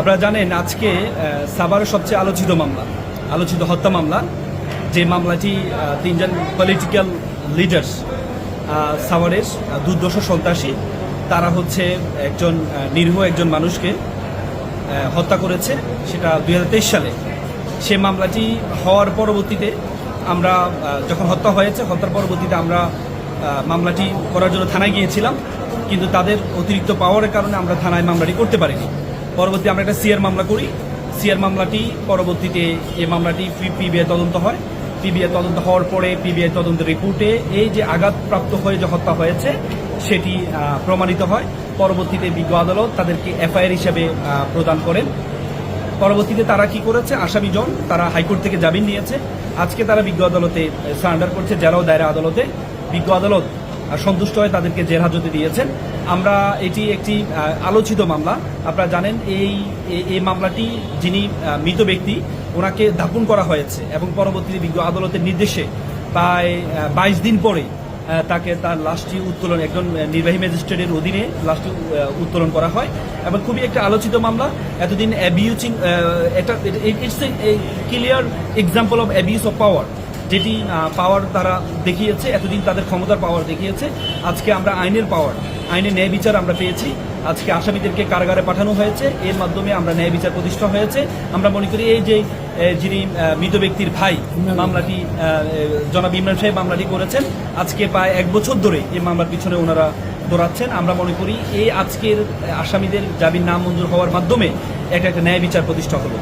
আপনারা জানেন আজকে সাভারের সবচেয়ে আলোচিত মামলা, আলোচিত হত্যা মামলা, যে মামলাটি তিনজন পলিটিক্যাল লিডার্স সাভারের দুর্দশ সন্ত্রাসী, তারা হচ্ছে একজন নিরীহ একজন মানুষকে হত্যা করেছে। সেটা দু হাজার তেইশ সালে। সে মামলাটি হওয়ার পরবর্তীতে আমরা যখন হত্যা হয়েছে, হত্যার পরবর্তীতে আমরা মামলাটি করার জন্য থানায় গিয়েছিলাম। কিন্তু তাদের অতিরিক্ত পাওয়ারের কারণে আমরা থানায় মামলাটি করতে পারিনি। পরবর্তী আমরা একটা সিআর মামলা করি। সিআর মামলাটি পরবর্তীতে এই মামলাটি পিবিআই তদন্ত হয়। পিবিআই তদন্ত হওয়ার পরে পিবিআই তদন্তের রিপোর্টে এই যে আঘাতপ্রাপ্ত হয়ে যে হত্যা হয়েছে, সেটি প্রমাণিত হয়। পরবর্তীতে বিজ্ঞ আদালত তাদেরকে এফআইআর হিসেবে প্রদান করেন। পরবর্তীতে তারা কি করেছে? আসামিজন তারা হাইকোর্ট থেকে জামিন নিয়েছে। আজকে তারা বিজ্ঞ আদালতে সারেন্ডার করছে, জেলা ও দায়রা আদালতে। বিজ্ঞ আদালত সন্তুষ্ট হয়ে তাদেরকে জেল হাজতে দিয়েছেন। আমরা এটি একটি আলোচিত মামলা। আপনারা জানেন, এই এই- মামলাটি যিনি মৃত ব্যক্তি, ওনাকে দাপন করা হয়েছে এবং পরবর্তীতে বিজ্ঞ আদালতের নির্দেশে প্রায় বাইশ দিন পরে তাকে তার লাশটি উত্তোলন, একজন নির্বাহী ম্যাজিস্ট্রেটের অধীনে লাশটি উত্তোলন করা হয় এবং খুবই একটা আলোচিত মামলা। এতদিন অ্যাবিউচিং এটা it's a clear example of abuse of power যেটি পাওয়ার তারা দেখিয়েছে এতদিন তাদের ক্ষমতার পাওয়ার দেখিয়েছে। আজকে আমরা আইনের পাওয়ার আইনের ন্যায় বিচার আমরা পেয়েছি। আজকে আসামিদেরকে কারাগারে পাঠানো হয়েছে। এর মাধ্যমে আমরা ন্যায় বিচার প্রতিষ্ঠা হয়েছে। আমরা মনে করি এই যে যিনি মৃত ব্যক্তির ভাই মামলাটি জনাব ইমরান সাহেব মামলাটি করেছেন। আজকে প্রায় এক বছর ধরে এই মামলার পিছনে ওনারা দৌড়াচ্ছেন। আমরা মনে করি এই আজকের আসামিদের জামিন নামঞ্জুর হওয়ার মাধ্যমে একটা একটা ন্যায় বিচার প্রতিষ্ঠা হলো।